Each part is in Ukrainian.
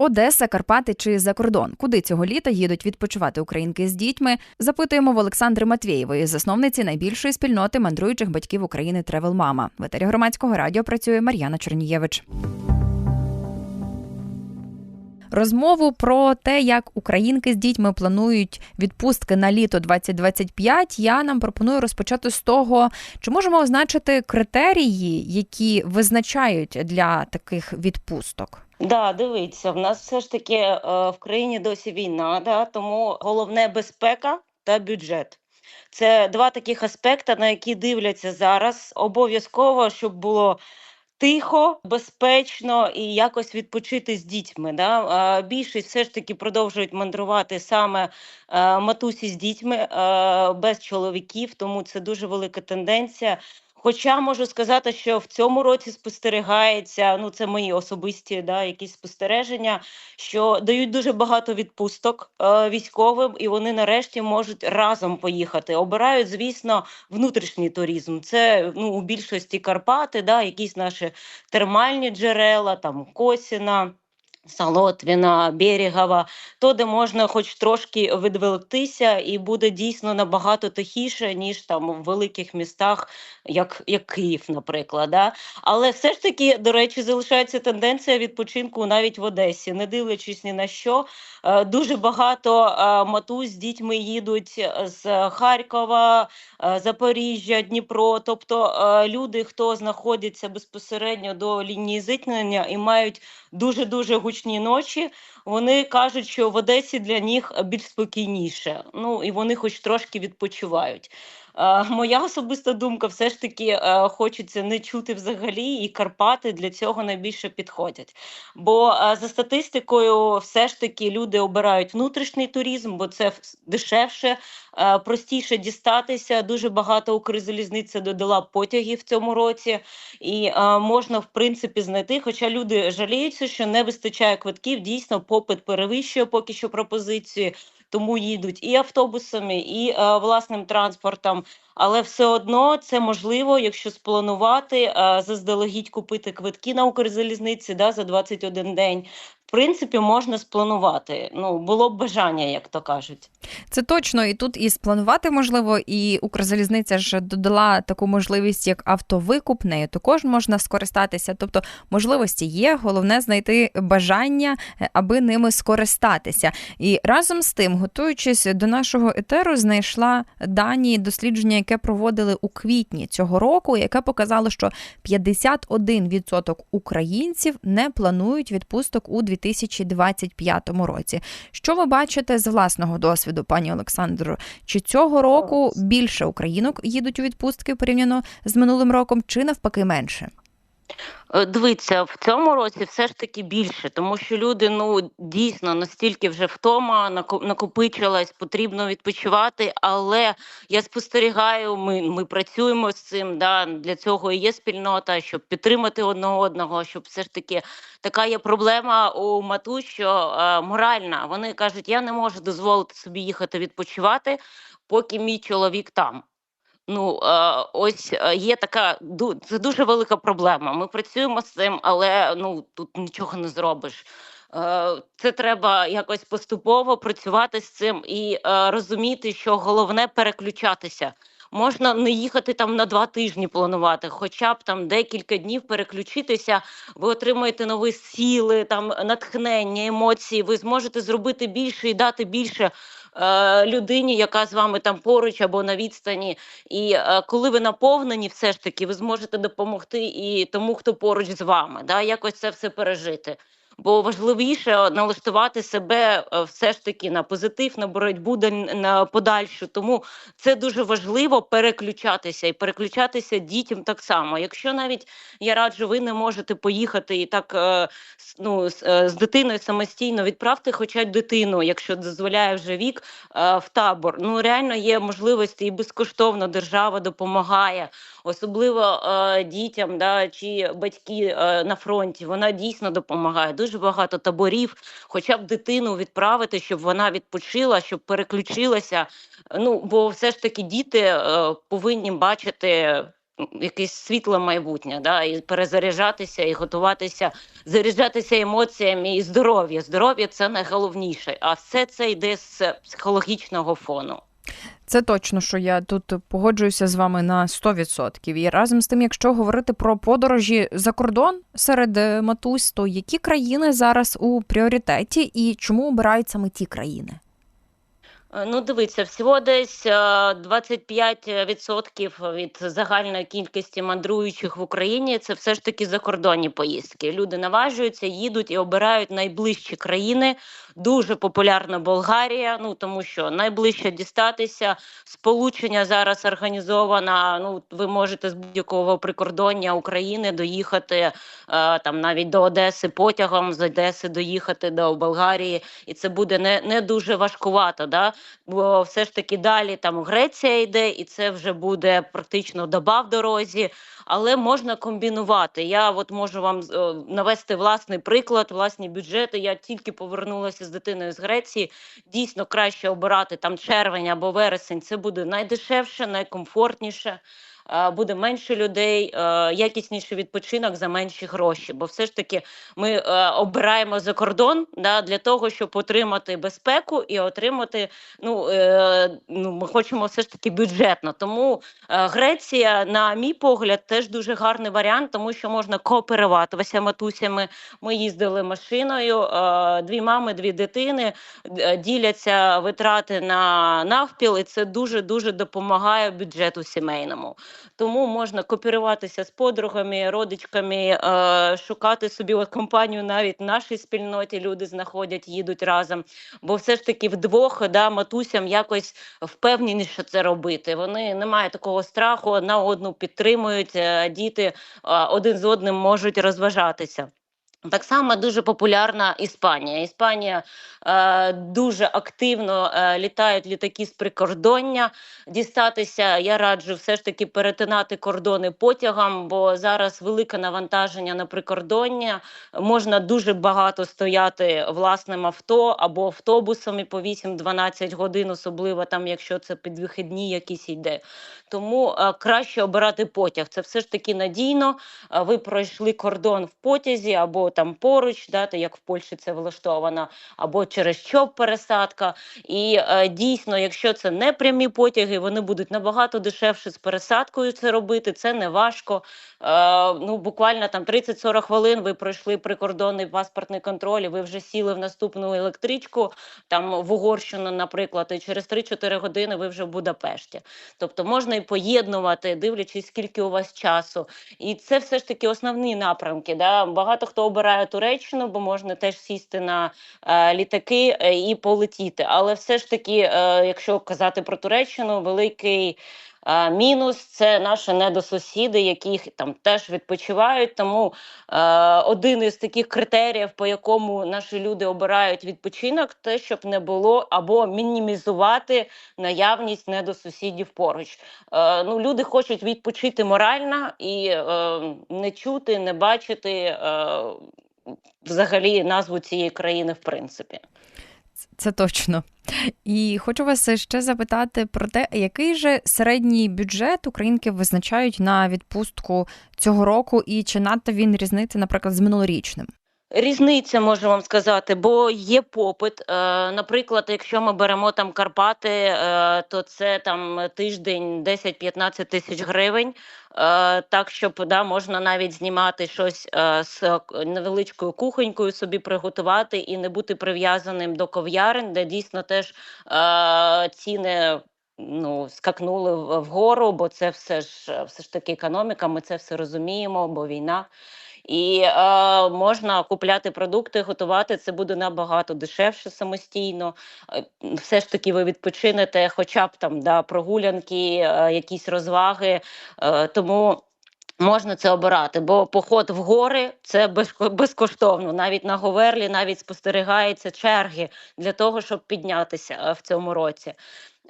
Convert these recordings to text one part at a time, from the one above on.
Одеса, Карпати чи за кордон. Куди цього літа їдуть відпочивати українки з дітьми? Запитуємо в Олександри Матвєєвої, засновниці найбільшої спільноти мандруючих батьків України Тревел Мама. В етері громадського радіо працює Мар'яна Чернієвич. Розмову про те, як українки з дітьми планують відпустки на літо 2025, я нам пропоную розпочати з того, чи можемо означити критерії, які визначають для таких відпусток. Да, дивіться, в нас все ж таки е, в країні досі війна, да, тому головне безпека та бюджет. Це два таких аспекти, на які дивляться зараз. Обов'язково, щоб було тихо, безпечно і якось відпочити з дітьми. Да? Більшість все ж таки продовжують мандрувати саме е, матусі з дітьми е, без чоловіків, тому це дуже велика тенденція. Хоча можу сказати, що в цьому році спостерігається, ну це мої особисті да, якісь спостереження, що дають дуже багато відпусток е, військовим, і вони нарешті можуть разом поїхати. Обирають, звісно, внутрішній туризм. Це ну у більшості Карпати, да, якісь наші термальні джерела, там Косіна. Солотвіна, Берегова, то де можна хоч трошки відволіктися, і буде дійсно набагато тихіше, ніж там в великих містах, як як Київ, наприклад. Да? Але все ж таки, до речі, залишається тенденція відпочинку навіть в Одесі, не дивлячись ні на що. Е, дуже багато е, матусь з дітьми їдуть з Харкова, е, Запоріжжя, Дніпро. Тобто люди, хто знаходиться безпосередньо до лінії зіткнення і мають дуже дуже гучні гучні ночі. Вони кажуть, що в Одесі для них більш спокійніше. Ну і вони, хоч трошки відпочивають. Е, моя особиста думка, все ж таки е, хочеться не чути взагалі, і Карпати для цього найбільше підходять. Бо е, за статистикою, все ж таки люди обирають внутрішній туризм, бо це дешевше, простіше дістатися. Дуже багато Укрзалізниця додала потягів в цьому році, і можна в принципі знайти. Хоча люди жаліються, що не вистачає квитків, дійсно попит перевищує поки що пропозиції тому їдуть і автобусами, і е, власним транспортом. Але все одно це можливо, якщо спланувати е, заздалегідь купити квитки на Укрзалізниці да, за 21 день принципі можна спланувати. Ну було б бажання, як то кажуть. Це точно і тут і спланувати можливо, і Укрзалізниця ж додала таку можливість, як автовикуп, нею також можна скористатися. Тобто можливості є, головне знайти бажання, е, аби ними скористатися. І разом з тим, готуючись до нашого етеру, знайшла дані дослідження, яке проводили у квітні цього року, яке показало, що 51% українців не планують відпусток у 2020 2025 році. Що ви бачите з власного досвіду, пані Олександро? Чи цього року більше українок їдуть у відпустки порівняно з минулим роком, чи навпаки менше? Е, дивіться, в цьому році все ж таки більше, тому що люди ну дійсно настільки вже втома накопичилась, потрібно відпочивати. Але я спостерігаю, ми ми працюємо з цим. Да, Для цього і є спільнота, щоб підтримати одного одного. Щоб все ж таки така є проблема у мату, що е, моральна. Вони кажуть, я не можу дозволити собі їхати відпочивати, поки мій чоловік там. Ну е, ось е, є така це дуже велика проблема. Ми працюємо з цим, але ну тут нічого не зробиш. Е, це треба якось поступово працювати з цим і розуміти, що головне переключатися. Можна не їхати там на два тижні планувати, хоча б там декілька днів переключитися. Ви отримаєте нові сили, там натхнення, емоції. Ви зможете зробити більше і дати більше Е, людині, яка з вами там поруч або на відстані. І е, коли ви наповнені, все ж таки, ви зможете допомогти і тому, хто поруч з вами, да, якось це все пережити бо важливіше налаштувати себе е, все ж таки на позитив, на боротьбу на подальшу. Тому це дуже важливо переключатися і переключатися дітям так само. Якщо навіть я раджу, ви не можете поїхати і так е, ну, з дитиною самостійно відправте, хоча дитину, якщо дозволяє вже вік, в табор. Ну реально є можливості і безкоштовно держава допомагає, особливо дітям, да чи батьки на фронті. Вона дійсно допомагає багато таборів, хоча б дитину відправити, щоб вона відпочила, щоб переключилася. Ну бо все ж таки діти е, повинні бачити якесь світле майбутнє, да, і перезаряджатися, і готуватися, заряджатися емоціями і здоров'я. Здоров'я це найголовніше, а все це йде з психологічного фону. Це точно, що я тут погоджуюся з вами на 100%. І разом з тим, якщо говорити про подорожі за кордон серед е, матусь, то які країни зараз у пріоритеті і чому обирають саме ті країни? Е, Ну, дивіться, всього десь е, 25% від загальної кількості мандруючих в Україні це все ж таки закордонні поїздки. Люди наважуються, їдуть і обирають найближчі країни. Дуже популярна Болгарія, ну тому що найближче дістатися. Сполучення зараз організовано. Ну, ви можете з будь-якого прикордоння України доїхати е, там навіть до Одеси потягом, з Одеси доїхати до Болгарії, і це буде не, не дуже важкувато. Да? Бо все ж таки далі там Греція йде, і це вже буде практично доба в дорозі. Але можна комбінувати. Я от можу вам е, навести власний приклад, власні бюджети. Я тільки повернулася з дитиною з Греції. Дійсно краще обирати там червень або вересень. Це буде найдешевше, найкомфортніше. Е, Буде менше людей, е, якісніший відпочинок за менші гроші. Бо все ж таки ми е, обираємо за кордон да, для того, щоб отримати безпеку і отримати ну, ну, ми хочемо все ж таки бюджетно. Тому Греція, на мій погляд, теж дуже гарний варіант, тому що можна кооперуватися матусями. Ми їздили машиною, дві мами, дві дитини діляться витрати на навпіл, і це дуже дуже допомагає бюджету сімейному. Тому можна копіруватися з подругами, родичками, е, шукати собі от компанію навіть в нашій спільноті. Люди знаходять, їдуть разом. Бо все ж таки вдвох да, матусям якось впевненіше це робити. Вони не мають такого страху, одна одну підтримують, е, діти е, один з одним можуть розважатися. Так само дуже популярна Іспанія. Іспанія е, дуже активно е, літають літаки з прикордоння. Дістатися я раджу все ж таки перетинати кордони потягом, бо зараз велике навантаження на прикордоння. Можна дуже багато стояти власним авто або автобусами по 8-12 годин, особливо там, якщо це підвихідні якісь йде. Тому е, краще обирати потяг. Це все ж таки надійно. Е, ви пройшли кордон в потязі або там поруч, да, то як в Польщі це влаштовано, або через ЧОП пересадка. І е, дійсно, якщо це не прямі потяги, вони будуть набагато дешевше з пересадкою це робити. Це не важко. Е, ну, буквально там 30-40 хвилин ви пройшли прикордонний паспортний контроль, і ви вже сіли в наступну електричку, там в Угорщину, наприклад, і через 3-4 години ви вже в Будапешті. Тобто можна і поєднувати, дивлячись, скільки у вас часу. І це все ж таки основні напрямки. Да? Багато хто обирає Туреччину, бо можна теж сісти на е, літаки е, і полетіти. Але все ж таки, е, якщо казати про Туреччину, великий. Мінус це наші недосусіди, які там теж відпочивають. Тому е, один із таких критеріїв, по якому наші люди обирають відпочинок, те, щоб не було або мінімізувати наявність недосусідів поруч. Е, ну, люди хочуть відпочити морально і е, не чути, не бачити е, взагалі назву цієї країни, в принципі. Це точно. І хочу вас ще запитати про те, який же середній бюджет українки визначають на відпустку цього року, і чи надто він різниться, наприклад, з минулорічним? Різниця можу вам сказати, бо є попит. Е, наприклад, якщо ми беремо там Карпати, е, то це там тиждень 10-15 тисяч гривень. Е, так, щоб да, можна навіть знімати щось з невеличкою кухонькою, собі приготувати і не бути прив'язаним до ков'ярень, де дійсно теж ціни. Ну, скакнули вгору, бо це все ж все ж таки економіка. Ми це все розуміємо, бо війна. І е, можна купляти продукти, готувати це буде набагато дешевше самостійно. Е, Все ж таки, ви відпочинете, хоча б там да, прогулянки, е, якісь розваги. Е, тому. Можна це обирати, бо поход в гори це безкоштовно. Навіть на Говерлі навіть спостерігаються черги для того, щоб піднятися е, в цьому році.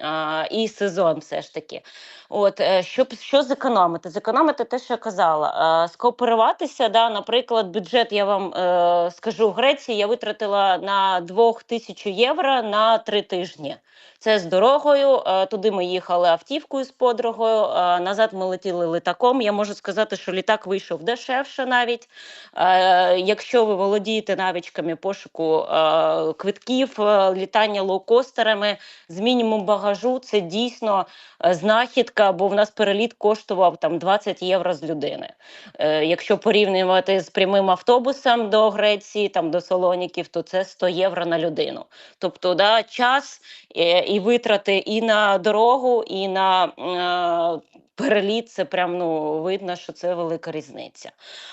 А, і сезон, все ж таки. От е, щоб що зекономити? Зекономити те, що я казала, е, скооперуватися. Да, наприклад, бюджет я вам е, скажу в Греції. Я витратила на 2000 євро на три тижні. Це з дорогою. е, Туди ми їхали автівкою з подругою. е, Назад ми летіли літаком. Я можу сказати, що літак вийшов дешевше навіть. Е, Якщо ви володієте навичками пошуку квитків, літання лоукостерами з мінімум багажу, це дійсно знахідка, бо в нас переліт коштував там 20 євро з людини. Якщо порівнювати з прямим автобусом до Греції, там до Солоніків, то це 100 євро на людину. Тобто, да, час і витрати і на дорогу, і на е, переліт, це прям ну видно, що це велика різниця.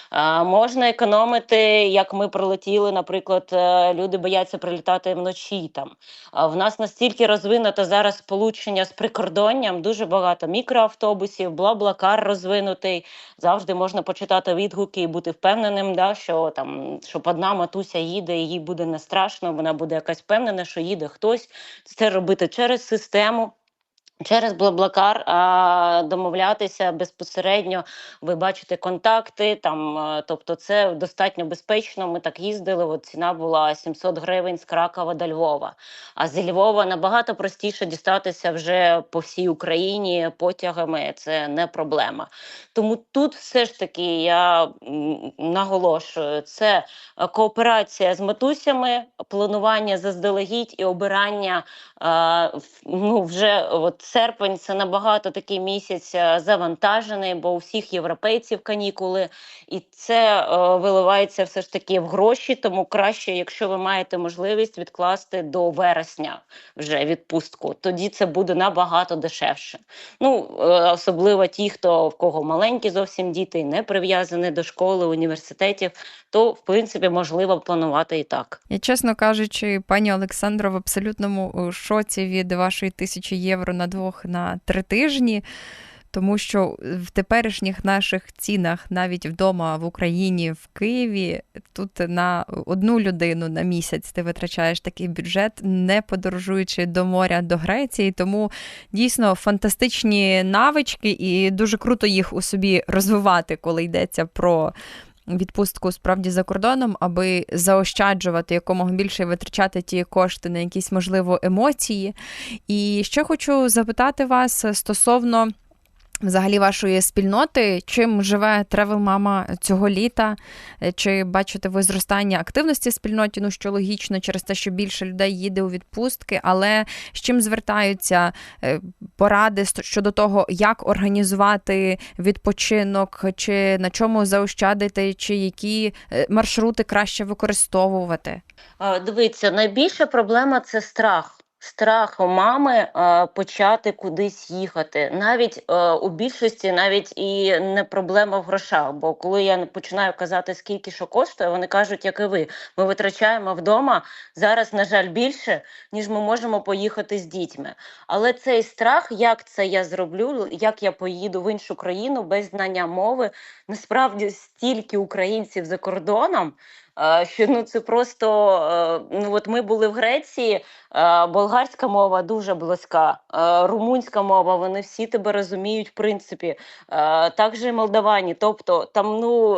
А, можна економити, як ми прилетіли, наприклад, е, люди бояться прилітати вночі там. А в нас настільки розвинуто зараз сполучення з прикордонням, дуже багато мікроавтобусів, бла-блакар розвинутий. Завжди можна почитати відгуки і бути впевненим, да, що там щоб одна матуся їде, їй буде не страшно, вона буде якась впевнена, що їде хтось. Це робити через систему. Через Блаблакар а, домовлятися безпосередньо, ви бачите контакти, там, а, тобто це достатньо безпечно. Ми так їздили. От ціна була 700 гривень з Кракова до Львова. А з Львова набагато простіше дістатися вже по всій Україні потягами. Це не проблема. Тому тут все ж таки я наголошую, це е, кооперація з матусями, планування заздалегідь і обирання. а, ну, вже от серпень це набагато такий місяць е, завантажений, бо у всіх європейців канікули, і це е, виливається все ж таки в гроші. Тому краще, якщо ви маєте можливість відкласти до вересня вже відпустку, тоді це буде набагато дешевше. Ну е, особливо ті, хто в кого маленькі зовсім діти, не прив'язані до школи, університетів, то в принципі можливо планувати і так. Я, чесно кажучи, пані Олександро, в абсолютному е, шоці від вашої тисячі євро на двох на три тижні. Тому що в теперішніх наших цінах, навіть вдома в Україні, в Києві, тут на одну людину на місяць ти витрачаєш такий бюджет, не подорожуючи до моря до Греції. Тому дійсно фантастичні навички, і дуже круто їх у собі розвивати, коли йдеться про відпустку справді за кордоном, аби заощаджувати якомога більше витрачати ті кошти на якісь можливо емоції. І ще хочу запитати вас стосовно. Взагалі вашої спільноти, чим живе Тревел Мама цього літа? Чи бачите ви зростання активності в спільноті? Ну що логічно, через те, що більше людей їде у відпустки, але з чим звертаються е, поради щодо того, як організувати відпочинок, чи на чому заощадити, чи які е, маршрути краще використовувати? Дивіться, найбільша проблема це страх. Страх мами е, почати кудись їхати. Навіть е, у більшості навіть і не проблема в грошах. Бо коли я починаю казати, скільки що коштує, вони кажуть, як і ви. Ми витрачаємо вдома зараз, на жаль, більше, ніж ми можемо поїхати з дітьми. Але цей страх, як це я зроблю, як я поїду в іншу країну без знання мови, насправді стільки українців за кордоном. Е, Що ну це просто е, ну от ми були в Греції, е, болгарська мова дуже близька, румунська мова, вони всі тебе розуміють, в принципі. також і молдавані. Тобто там, ну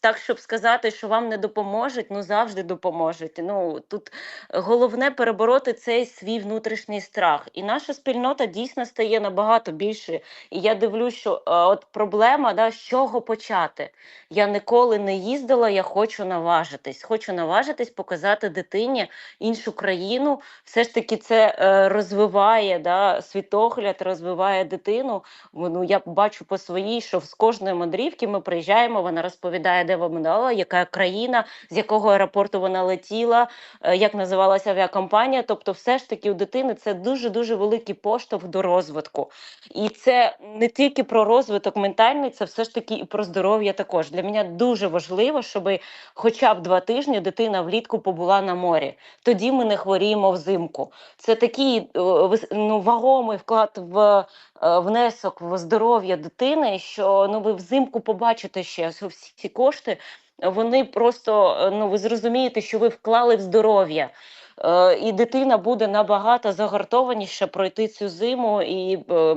так, щоб сказати, що вам не допоможуть, ну завжди допоможуть. Ну тут головне перебороти цей свій внутрішній страх. І наша спільнота дійсно стає набагато більше. І я дивлюсь, що е, от проблема, да, з чого почати. Я ніколи не їздила, я хочу наважитись. Хочу наважитись, показати дитині іншу країну. Все ж таки, це е, розвиває да, світогляд, розвиває дитину. Ну, я бачу по своїй, що з кожної мандрівки ми приїжджаємо, вона розповідає, де вона яка країна, з якого аеропорту вона летіла, е, як називалася авіакомпанія. Тобто, все ж таки у дитини це дуже дуже великий поштовх до розвитку. І це не тільки про розвиток ментальний, це все ж таки і про здоров'я також. Для мене дуже важливо, щоб хоча б два тижні дитина влітку побула на морі. Тоді ми не хворіємо взимку. Це такий е, ну, вагомий вклад в внесок в здоров'я дитини, що ну ви взимку побачите ще всі ці кошти. Вони просто е, ну ви зрозумієте, що ви вклали в здоров'я. е, і дитина буде набагато загартованіше пройти цю зиму, і, е,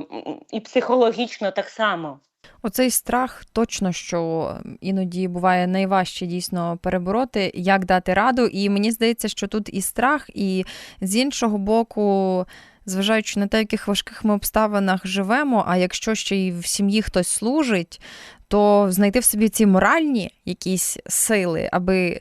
і психологічно так само. Оцей страх точно що іноді буває найважче дійсно перебороти, як дати раду. І мені здається, що тут і страх, і з іншого боку, зважаючи на те, в яких важких ми обставинах живемо, а якщо ще й в сім'ї хтось служить, то знайти в собі ці моральні якісь сили, аби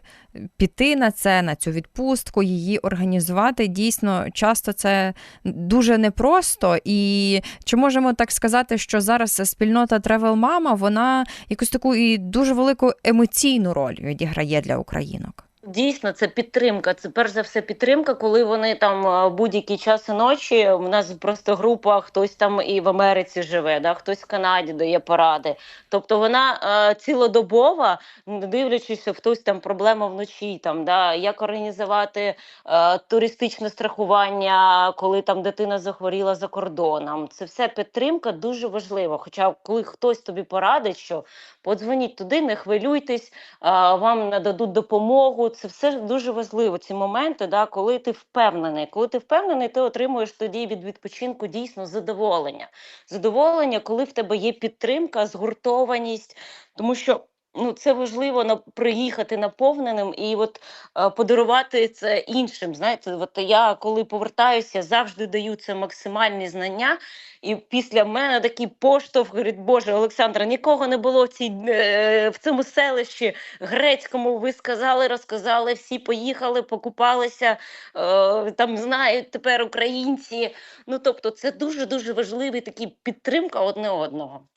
піти на це, на цю відпустку, її організувати. Дійсно, часто це дуже непросто. І чи можемо так сказати, що зараз спільнота Travel Mama, вона якусь таку і дуже велику емоційну роль відіграє для українок? Дійсно, це підтримка. Це перш за все підтримка, коли вони там будь-які часи ночі. У нас просто група, хтось там і в Америці живе, да, хтось в Канаді дає поради. Тобто вона е, цілодобова, дивлячись, хтось там проблема вночі, там да як організувати е, туристичне страхування, коли там дитина захворіла за кордоном. Це все підтримка дуже важлива. Хоча, коли хтось тобі порадить, що подзвоніть туди, не хвилюйтесь, е, вам нададуть допомогу це все дуже важливо. Ці моменти, да, коли ти впевнений. Коли ти впевнений, ти отримуєш тоді від відпочинку дійсно задоволення. Задоволення, коли в тебе є підтримка, згуртованість, тому що. Ну, це важливо на приїхати наповненим і от е, подарувати це іншим. Знаєте, от я коли повертаюся, завжди даю це максимальні знання. І після мене такий поштовх говорить, Боже, Олександра, нікого не було в цій е, в цьому селищі грецькому. Ви сказали, розказали, всі поїхали, покупалися е, там. Знають тепер українці. Ну тобто, це дуже дуже важливий такий підтримка одне одного.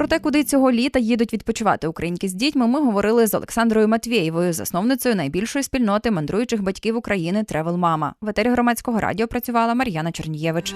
Про те, куди цього літа їдуть відпочивати українки з дітьми, ми говорили з Олександрою Матвєєвою, засновницею найбільшої спільноти мандруючих батьків України Тревел Мама. В етері громадського радіо працювала Мар'яна Чернієвич.